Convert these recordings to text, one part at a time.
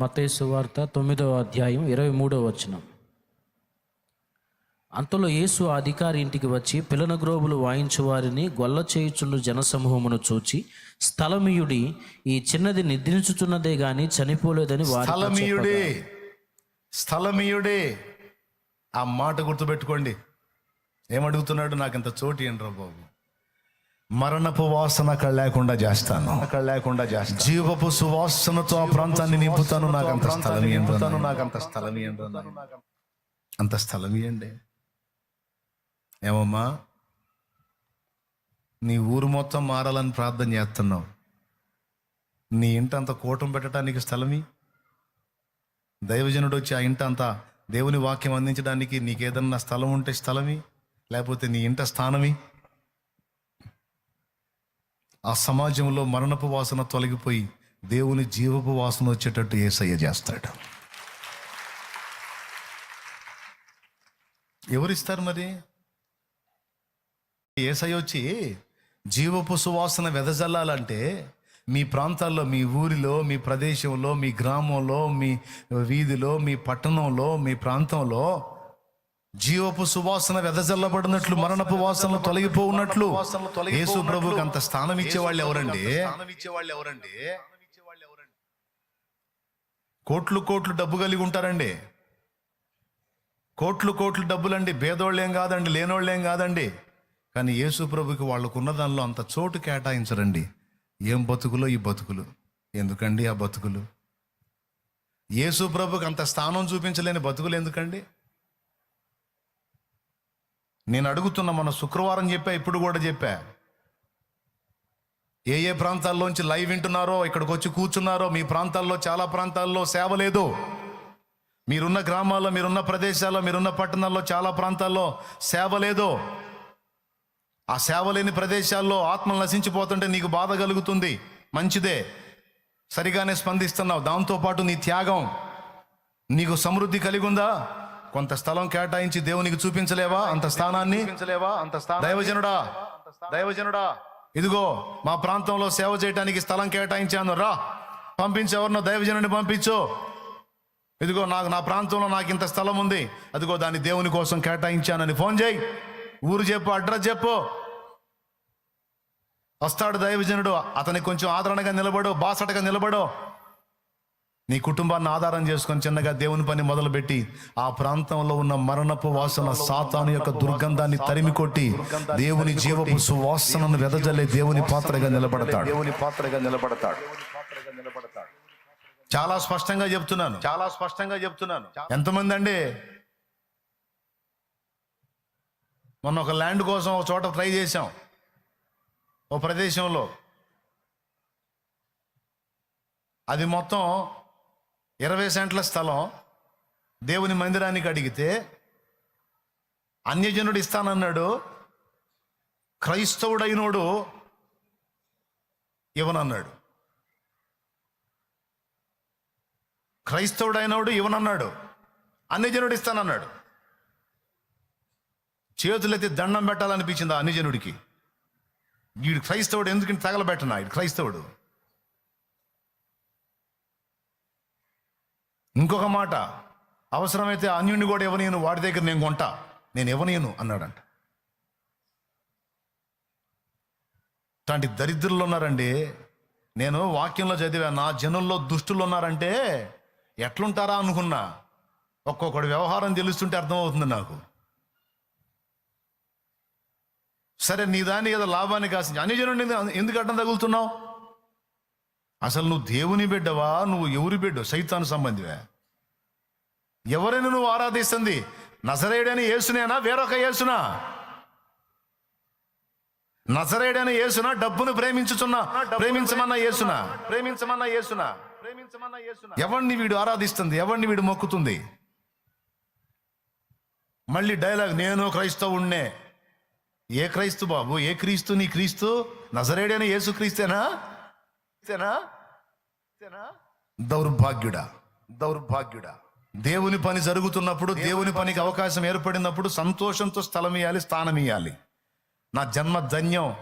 మతేసు వార్త తొమ్మిదవ అధ్యాయం ఇరవై మూడవ వచనం. అంతలో యేసు ఆ అధికారి ఇంటికి వచ్చి పిల్లన గ్రోబులు వాయించు వారిని గొల్ల చేయుచుండు జనసమూహమును చూచి స్థలమీయుడి ఈ చిన్నది నిద్రించుచున్నదే గాని చనిపోలేదని వారి స్థలమీయుడే స్థలమీయుడే ఆ మాట గుర్తుపెట్టుకోండి. ఏమడుగుతున్నాడు? నాకు ఇంత చోటు ఏంట్రా బాబు? మరణపు వాసన అక్కడ లేకుండా చేస్తాను. అక్కడ లేకుండా చేస్తాను. జీవపు సువాసనతో ఆ ప్రాంతాన్ని నింపుతాను నాకు అంత స్థలం నింపుతాను నాకు అంత స్థలం అంత స్థలం ఇవ్వండి ఏమమ్మా? నీ ఊరు మొత్తం మారాలని ప్రార్థన చేస్తున్నావు. నీ ఇంట అంత కూటం పెట్టడానికి స్థలమి? దైవజనుడు వచ్చి ఆ ఇంట అంతా దేవుని వాక్యం అందించడానికి నీకేదన్నా స్థలం ఉంటే స్థలమి? లేకపోతే నీ ఇంట స్థానమి? ఆ సమాజంలో మరణపు వాసన తొలగిపోయి దేవుని జీవపు వాసన వచ్చేటట్టు ఏసయ్య చేస్తాడు. ఎవరిస్తారు మరి? ఏసయ్య వచ్చి జీవపు సువాసన వెదజల్లాలంటే మీ ప్రాంతాల్లో మీ ఊరిలో మీ ప్రదేశంలో మీ గ్రామంలో మీ వీధిలో మీ పట్టణంలో మీ ప్రాంతంలో జీవపు సువాసన వెదజల్లబడినట్లు మరణపు వాసనలు తొలగిపోఉన్నట్లు యేసు ప్రభుకి అంత స్థానం ఇచ్చేవాళ్ళు ఎవరండి? ఇచ్చేవాళ్ళు ఎవరండి? కోట్లు కోట్లు డబ్బు కలిగి ఉంటారండి. కోట్లు కోట్లు డబ్బులండి. భేదోళ్ళేం కాదండి లేనోళ్ళేం కాదండి. కానీ యేసు ప్రభుకి వాళ్ళకున్న దానిలో అంత చోటు కేటాయించరండి. ఏం బతుకులో ఈ బతుకులు? ఎందుకండి ఆ బతుకులు? యేసు ప్రభుకి అంత స్థానం చూపించలేని బతుకులు ఎందుకండి? నేను అడుగుతున్న మన శుక్రవారం చెప్పా ఇప్పుడు కూడా చెప్పా. ఏ ఏ ప్రాంతాల్లోంచి లైవ్ వింటున్నారో ఇక్కడికి వచ్చి కూర్చున్నారో మీ ప్రాంతాల్లో చాలా ప్రాంతాల్లో సేవ లేదు. మీరున్న గ్రామాల్లో మీరున్న ప్రదేశాల్లో మీరున్న పట్టణాల్లో చాలా ప్రాంతాల్లో సేవ లేదు. ఆ సేవ లేని ప్రదేశాల్లో ఆత్మలు నశించిపోతుంటే నీకు బాధ కలుగుతుంది. మంచిదే. సరిగానే స్పందిస్తున్నావు. దాంతోపాటు నీ త్యాగం. నీకు సమృద్ధి కలిగి ఉందా? కొంత స్థలం కేటాయించి దేవునికి చూపించలేవా? అంత స్థానాన్ని? అంత దైవజనుడా దైవజనుడా ఇదిగో మా ప్రాంతంలో సేవ చేయడానికి స్థలం కేటాయించాను రా. పంపించు ఎవరినో దైవజనుడిని పంపించు. ఇదిగో నాకు నా ప్రాంతంలో నాకు ఇంత స్థలం ఉంది. అదిగో దాన్ని దేవుని కోసం కేటాయించానని ఫోన్ చేయి. ఊరు చెప్పు అడ్రస్ చెప్పు. వస్తాడు దైవజనుడు. అతనికి కొంచెం ఆదరణగా నిలబడు బాసటగా నిలబడు. నీ కుటుంబాన్ని ఆధారం చేసుకొని చిన్నగా దేవుని పని మొదలుపెట్టి ఆ ప్రాంతంలో ఉన్న మరణపు వాసన సాతాను యొక్క దుర్గంధాన్ని తరిమి కొట్టి దేవుని జీవపు సువాసనను వెదజల్లే దేవుని పాత్రగా నిలబడతాడు. దేవుని పాత్రగా నిలబడతాడు. చాలా స్పష్టంగా చెప్తున్నాను. చాలా స్పష్టంగా చెప్తున్నాను. ఎంతమంది అండి? మొన్న ఒక ల్యాండ్ కోసం ఒక చోట ట్రై చేశాం. ఓ ప్రదేశంలో. అది మొత్తం ఇరవై సెంట్ల స్థలం దేవుని మందిరానికి అడిగితే అన్యజనుడు ఇస్తానన్నాడు క్రైస్తవుడైనోడు ఇవ్వనన్నాడు. క్రైస్తవుడైనోడు ఇవ్వనన్నాడు అన్యజనుడు ఇస్తానన్నాడు. చేతులైతే దండం పెట్టాలనిపించింది ఆ అన్యజనుడికి. వీడు క్రైస్తవుడు ఎందుకంటే తగలబెట్టనా ఇడు క్రైస్తవుడు. ఇంకొక మాట అవసరమైతే అన్యుడిని కూడా ఇవ్వనీయను వాడి దగ్గర నేను కొంటా. నేను ఇవ్వనీయను అన్నాడంట. ఇట్లాంటి దరిద్రులు ఉన్నారండి. నేను వాక్యంలో చదివా నా జనుల్లో దుష్టులు ఉన్నారంటే ఎట్లుంటారా అనుకున్నా. ఒక్కొక్కడి వ్యవహారం తెలుస్తుంటే అర్థమవుతుంది నాకు. సరే నీ దాన్ని ఏదో లాభాన్ని కాసించి అన్యజను ఎందుకు అడ్డం తగులుతున్నావు? అసలు నువ్వు దేవుని బిడ్డవా? నువ్వు ఎవరి బిడ్డ సైతాను సంబంధివే? ఎవరైనా నువ్వు ఆరాధిస్తుంది? నజరేడని యేసునేనా? వేరొక యేసునా? నజరేడని యేసునా? డబ్బును ప్రేమించుచున్నా ప్రేమించమన్న యేసునా? ప్రేమించమన్న యేసునా? ప్రేమించమన్న యేసునా? ఎవరిని వీడు ఆరాధిస్తుంది? ఎవరిని వీడు మొక్కుతుంది? మళ్ళీ డైలాగ్ నేను క్రైస్తవుణ్ణే. ఏ క్రైస్తు బాబు? ఏ క్రీస్తు? నీ క్రీస్తు? నజరేడని యేసు క్రీస్తేనా దౌర్భాగ్యుడా? దౌర్భాగ్యుడా? దేవుని పని జరుగుతున్నప్పుడు దేవుని పనికి అవకాశం ఏర్పడినప్పుడు సంతోషంతో స్థలం ఇవ్వాలి స్థానం ఇవ్వాలి నా జన్మ ధన్యం.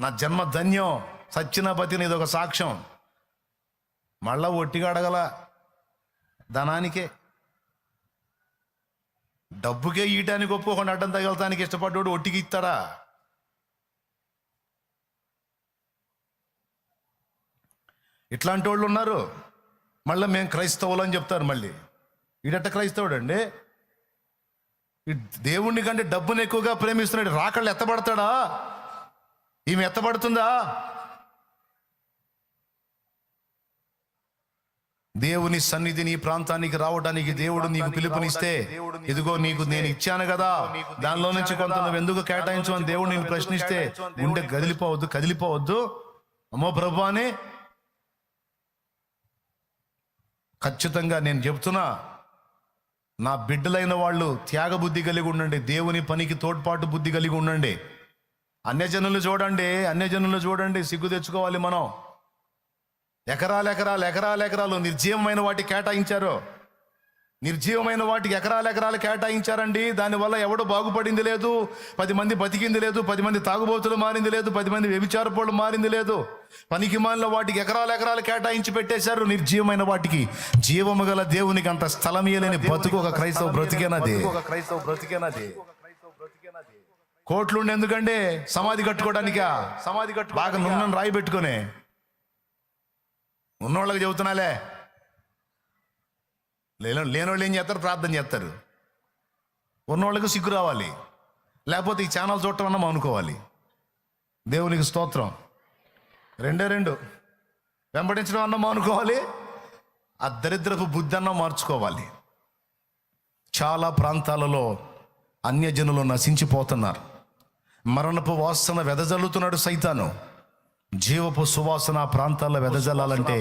నా జన్మ ధన్యం. సచ్చినపతి ఇది ఒక సాక్ష్యం. మళ్ళా ఒట్టిగా అడగల. ధనానికే. డబ్బుకే ఇయటానికి ఒప్పుకోకుండా అడ్డం తగలటానికి ఇష్టపడ్డాడు ఒట్టికి ఇస్తాడా? ఇట్లాంటి వాళ్ళు ఉన్నారు. మళ్ళీ మేము క్రైస్తవులు అని చెప్తారు మళ్ళీ. ఈడట్ట క్రైస్తవుడు అండి ఈ దేవుణ్ణి కంటే డబ్బును ఎక్కువగా ప్రేమిస్తున్నాడు. రాకళ్ళు ఎత్తబడతాడా? ఈమె ఎత్తబడుతుందా? దేవుని సన్నిధిని నీ ప్రాంతానికి రావడానికి దేవుడు నీకు పిలుపునిస్తే ఇదిగో నీకు నేను ఇచ్చాను కదా. దానిలో నుంచి కొంత నువ్వు ఎందుకు కేటాయించమని దేవుడు నేను ప్రశ్నిస్తే గుండె కదిలిపోవద్దు కదిలిపోవద్దు. అమ్మో ప్రభు అని ఖచ్చితంగా నేను చెప్తున్నా నా బిడ్డలైన వాళ్ళు త్యాగబుద్ధి కలిగి ఉండండి దేవుని పనికి తోడ్పాటు బుద్ధి కలిగి ఉండండి. అన్యజనులు చూడండి అన్యజనులు చూడండి సిగ్గు తెచ్చుకోవాలి మనం. ఎకరాలు ఎకరాలు ఎకరాలు ఎకరాలు నిర్జీవమైన వాటి కేటాయించారు. నిర్జీవమైన వాటికి ఎకరాలు ఎకరాలు కేటాయించారండి. దానివల్ల ఎవడు బాగుపడింది లేదు. పది మంది బతికింది లేదు. పది మంది తాగుబోతులు మారింది లేదు. పది మంది వ్యభిచారపోళ్ళు మారింది లేదు. పనికి మాలిన వాటికి ఎకరాలు ఎకరాలు కేటాయించి పెట్టేశారు. నిర్జీవమైన వాటికి జీవము గల దేవునికి అంత స్థలం ఇయ్యలేని బతుకు ఒక క్రైస్తవ బ్రతికేనది. ఒక క్రైస్తవ బ్రతికేనది కోట్లు ఎందుకండి? సమాధి కట్టుకోవడానికా? సమాధి కట్టు బాగా నున్నను రాయి పెట్టుకునే. ఉన్నోళ్ళకి చెబుతున్నాలే. లేని లేనోళ్ళు ఏం చేస్తారు? ప్రార్థన చేస్తారు. ఉన్నోళ్ళకి సిగ్గు రావాలి. లేకపోతే ఈ ఛానల్ చూడటం అన్న అనుకోవాలి దేవునికి స్తోత్రం. రెండే రెండు. వెంబడించడం అన్న మానుకోవాలి. ఆ దరిద్రపు బుద్ధి అన్న మార్చుకోవాలి. చాలా ప్రాంతాలలో అన్యజనులు నశించిపోతున్నారు. మరణపు వాసన వెదజల్లుతున్నాడు సైతాను. జీవపు సువాసన ప్రాంతాల్లో వెదజల్లాలంటే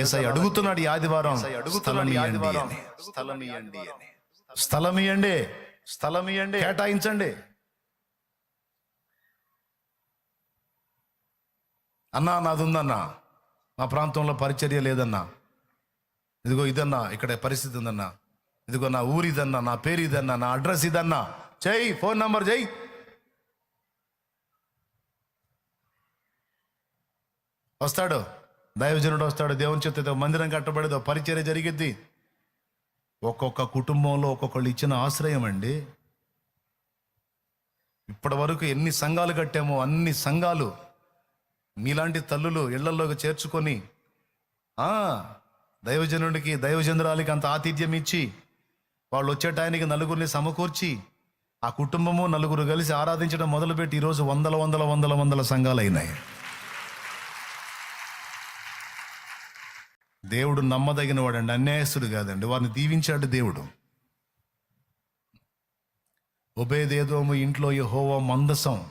ఏసై అడుగుతున్నాడు ఈ ఆదివారం. స్థలం ఇయ్యండి అని. స్థలం ఇయ్యండి అని. స్థలం ఇయ్యండి స్థలం ఇయ్యండి కేటాయించండి. అన్నా నాది ఉందన్నా మా ప్రాంతంలో పరిచర్య లేదన్నా. ఇదిగో ఇదన్నా ఇక్కడ పరిస్థితి ఉందన్నా. ఇదిగో నా ఊరు ఇదన్నా నా పేరు ఇదన్నా నా అడ్రస్ ఇదన్నా. చెయ్యి ఫోన్ నంబర్ చెయ్యి వస్తాడు? దైవజనుడు వస్తాడు? దేవుని చేత మందిరం కట్టబడేదో? పరిచర్య జరిగిద్ది. ఒక్కొక్క కుటుంబంలో ఒక్కొక్కళ్ళు ఇచ్చిన ఆశ్రయం అండి. ఇప్పటి వరకు ఎన్ని సంఘాలు కట్టామో అన్ని సంఘాలు మీలాంటి తల్లులు ఇళ్ళలోకి చేర్చుకొని దైవజనుడికి దైవజనురాలికి అంత ఆతిథ్యం ఇచ్చి వాళ్ళు వచ్చే టైంకి నలుగురిని సమకూర్చి ఆ కుటుంబము నలుగురు కలిసి ఆరాధించడం మొదలుపెట్టి ఈరోజు వందల వందల వందల వందల సంఘాలు అయినాయి దేవుడు నమ్మదగిన వాడండి అన్యాయస్తుడు కాదండి. వారిని దీవించాడు దేవుడు. ఒబేదేదోము ఇంట్లో యహోవా మందసం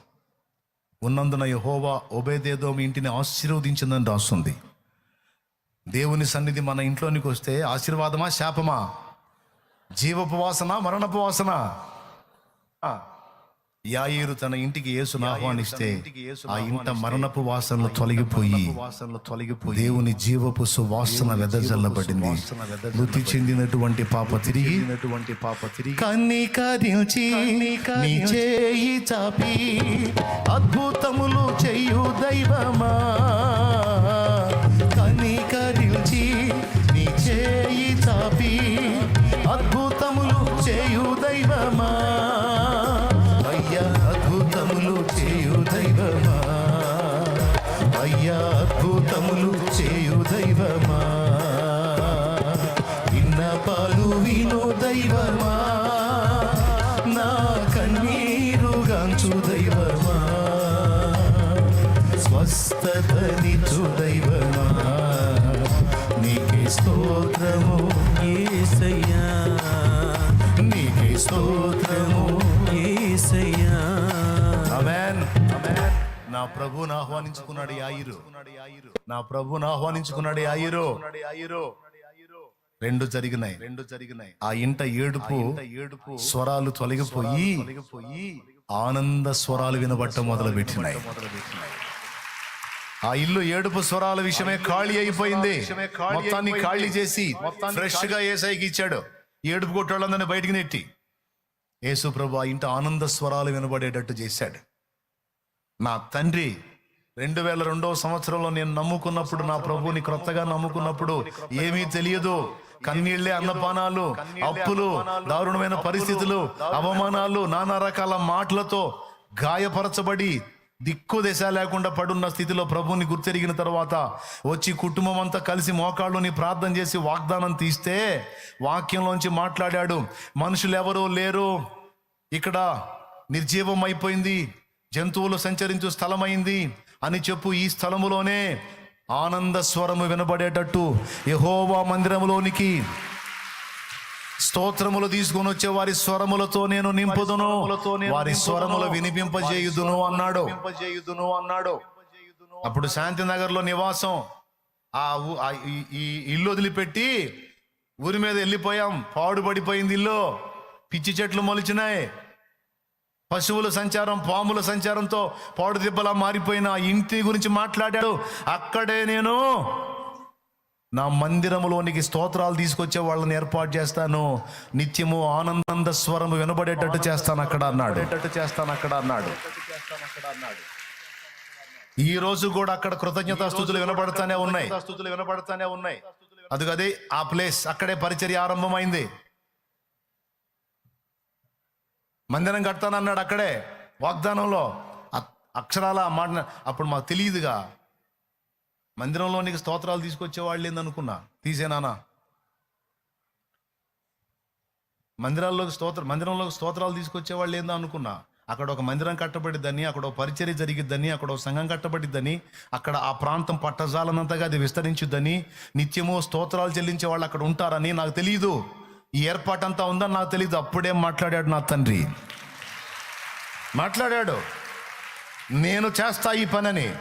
ఉన్నందున యహోవా ఒబేదేదోము ఇంటిని ఆశీర్వదించిందని రాస్తుంది. దేవుని సన్నిధి మన ఇంట్లోనికి వస్తే ఆశీర్వాదమా శాపమా? జీవపవాసన మరణపవాసన ఆ. యాయిరు తన ఇంటికి యేసును ఆహ్వానిస్తే ఆ ఇంట మరణపు వాసనలు తొలగిపోయి వాసనలు తొలగిపోయి దేవుని జీవపు సువాసన వెదజల్లబడింది. మృతి చెందినటువంటి పాప తిరిగి పాప తిరిగి నీ చేయి చాపి అద్భుతములు చేయు దైవమా. దైవమా? నా కన్నీరుగాంచు దైవమా? స్వస్థతనిచు దైవమా? నీకే స్తోత్రము ఏసయ్యా. నీకే స్తోత్రము ఏసయ్యా. ఆమేన్. నా ప్రభువుని ఆహ్వానించుకున్నాడు ఈ ఆయిరు. నా ప్రభువుని ఆహ్వానించుకున్నాడు ఈ ఆయిరు. రెండు జరిగినాయి. రెండు జరిగినాయి. ఆ ఇంట ఏడుపు ఏడుపు స్వరాలు తొలగిపోయి ఆనంద స్వరాలు వినబట్ట మొదలు పెట్టినాయి ఆ ఇల్లు ఏడుపు స్వరాల విషయమే ఖాళీ అయిపోయింది. మొత్తాన్ని ఖాళీ చేసి ఫ్రెష్గా ఏసైకి ఇచ్చాడు. ఏడుపు కొట్టాళ్ళందరినీ బయటికి నెట్టి యేసు ప్రభు ఆ ఇంట ఆనంద స్వరాలు వినబడేటట్టు చేశాడు. నా తండ్రి రెండు వేల రెండవ సంవత్సరంలో నేను నమ్ముకున్నప్పుడు నా ప్రభువుని క్రొత్తగా నమ్ముకున్నప్పుడు ఏమీ తెలియదు. కన్నీళ్ళే అన్నపానాలు అప్పులు దారుణమైన పరిస్థితులు అవమానాలు నానా రకాల మాటలతో గాయపరచబడి దిక్కు దశ లేకుండా పడున్న స్థితిలో ప్రభువుని గుర్తెరిగిన తర్వాత వచ్చి కుటుంబం అంతా కలిసి మోకాళ్ళుని ప్రార్థన చేసి వాగ్దానం తీస్తే వాక్యంలోంచి మాట్లాడాడు మనుషులు ఎవరూ లేరు. ఇక్కడ నిర్జీవం అయిపోయింది జంతువులు సంచరించు స్థలమైంది. అని చెప్పు ఈ స్థలములోనే ఆనంద స్వరము వినబడేటట్టు యహోవా మందిరములోనికి స్తోత్రములు తీసుకొని వచ్చే వారి స్వరములతో నేను నింపుదును. వారి స్వరములు వినిపింపజేయుదును అన్నాడు. అన్నాడు అప్పుడు శాంతినగర్లో నివాసం ఆ ఊ- ఈ- ఈ ఇల్లు వదిలిపెట్టి ఊరి మీద వెళ్ళిపోయాం. పాడుపడిపోయింది ఇల్లు. పిచ్చి చెట్లు మొలిచినాయి. పశువుల సంచారం పాముల సంచారంతో పాడు దెబ్బలా మారిపోయిన ఇంటి గురించి మాట్లాడాడు. అక్కడే నేను నా మందిరములోనికి స్తోత్రాలు తీసుకొచ్చే వాళ్ళని ఏర్పాటు చేస్తాను. నిత్యము ఆనంద స్వరము వినబడేటట్టు చేస్తాను అక్కడ అన్నాడు. చేస్తాను అక్కడ అన్నాడు. ఈ రోజు కూడా అక్కడ కృతజ్ఞతా స్థుతులు వినబడతానే ఉన్నాయి. స్థుతులు వినబడతానే ఉన్నాయి. అది అదే ఆ ప్లేస్ అక్కడే పరిచర్య ఆరంభమైంది. మందిరం కడతానన్నాడు అక్కడే వాగ్దానంలో. అక్షరాల మాట అప్పుడు మాకు తెలియదుగా. మందిరంలోనికి స్తోత్రాలు తీసుకొచ్చే వాళ్ళు ఏందనుకున్నా తీసేనానా మందిరాల్లోకి స్తోత్ర మందిరంలోకి స్తోత్రాలు తీసుకొచ్చే వాళ్ళు ఏందో అనుకున్నా. అక్కడ ఒక మందిరం కట్టబడిద్దని అక్కడ ఒక పరిచర్య జరిగిద్దని అక్కడ ఒక సంఘం కట్టబడిద్దని అక్కడ ఆ ప్రాంతం పట్టజాలనంతగా అది విస్తరించుద్దని నిత్యము స్తోత్రాలు చెల్లించే వాళ్ళు అక్కడ ఉంటారని నాకు తెలియదు ఈ ఏర్పాటంతా ఉందని నాకు తెలియదు అప్పుడే మాట్లాడాడు నా తండ్రి. మాట్లాడాడు. నేను చేస్తా ఈ పనని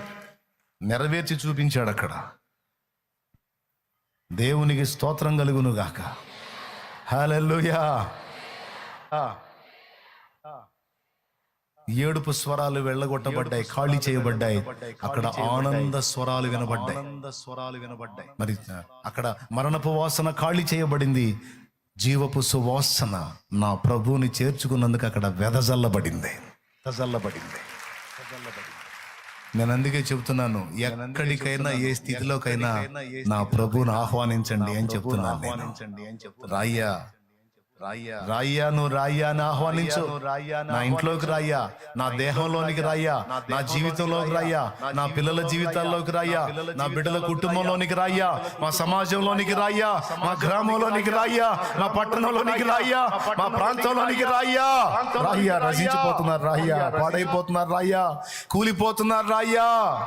నెరవేర్చి చూపించాడు అక్కడ. దేవునికి స్తోత్రం కలుగును గాక హల్లెలూయా. ఆ. ఏడుపు స్వరాలు వెళ్ళగొట్టబడ్డాయి ఖాళీ చేయబడ్డాయి. అక్కడ ఆనంద స్వరాలు వినబడ్డాయి. ఆనంద స్వరాలు వినబడ్డాయి. మరి అక్కడ మరణపు వాసన ఖాళీ చేయబడింది. జీవపు సువాసన నా ప్రభువుని చేర్చుకున్నందుకు అక్కడ వెదజల్లబడింది. వెదజల్లబడింది. నేను అందుకే చెప్తున్నాను ఎక్కడికైనా ఏ స్థితిలోకైనా నా ప్రభువుని ఆహ్వానించండి అని చెప్తున్నాను రాయ్యా రాయ్యా. నువ్వు రాయ్యా అని ఆహ్వానించు. నా ఇంట్లోకి రాయ్యా. నా దేహంలోనికి రాయ్యా. నా జీవితంలోకి రాయ్యా. నా పిల్లల జీవితాల్లోకి రాయ్యా. నా బిడ్డల కుటుంబంలోనికి రాయ్యా. మా సమాజంలోనికి రాయ్యా. మా గ్రామంలోనికి రాయ్యా. మా పట్టణంలోనికి రాయ్యా. మా ప్రాంతంలోనికి రాయ్యా. రాయ్యా. రచించిపోతున్నారు రాయ్యా పాడైపోతున్నారు రాయ్యా. కూలిపోతున్నారు రాయ్యా.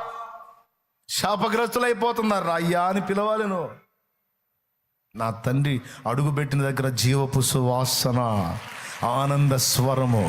శాపగ్రస్తులైపోతున్నారు రాయ్యా అని పిలవాలి నువ్వు. నా తండ్రి అడుగుపెట్టిన దగ్గర జీవపు సువాసన ఆనంద స్వరము.